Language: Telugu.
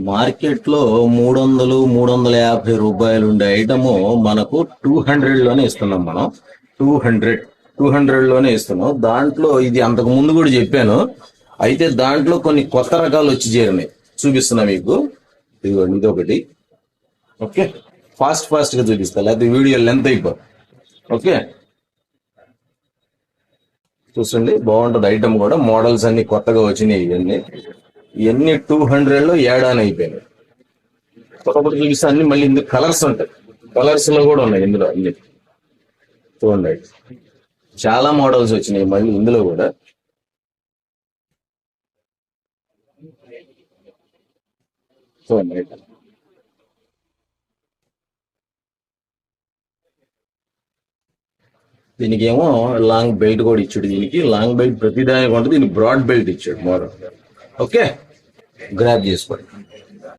మార్కెట్లో మూడు వందలు మూడు వందల యాభై రూపాయలు ఉండే ఐటమ్ మనకు టూ హండ్రెడ్లోనే ఇస్తున్నాం మనం. టూ హండ్రెడ్ టూ హండ్రెడ్లోనే ఇస్తున్నాం. దాంట్లో ఇది అంతకు ముందు కూడా చెప్పాను. అయితే దాంట్లో కొన్ని కొత్త రకాలు వచ్చి చేరినాయి. చూపిస్తున్నా మీకు. ఇదిగోండి ఇది ఒకటి ఓకే? ఫాస్ట్ ఫాస్ట్గా చూపిస్తా. లేకపోతే వీడియో లెంత్ అయిపో. ఓకే? చూసండి. బాగుంటది ఐటమ్ కూడా. మోడల్స్ అన్ని కొత్తగా వచ్చినాయి ఇవన్నీ. ఇవన్నీ టూ హండ్రెడ్లో ఏడాని అయిపోయినాయి. ఒకప్పుడు చూపిస్తే అన్ని మళ్ళీ ఇందులో కలర్స్ ఉంటాయి. కలర్స్లో కూడా ఉన్నాయి ఇందులో అన్ని. చూడండి చాలా మోడల్స్ వచ్చినాయి మళ్ళీ ఇందులో కూడా. చూడండి దీనికి ఏమో లాంగ్ బెల్ట్ కూడా ఇచ్చాడు దీనికి. లాంగ్ బెల్ట్ ప్రతిదానికి ఉంటుంది. దీనికి బ్రాడ్ బెల్ట్ ఇచ్చాడు మోడల్ ఓకే గ్రాప్ చేసుకోండి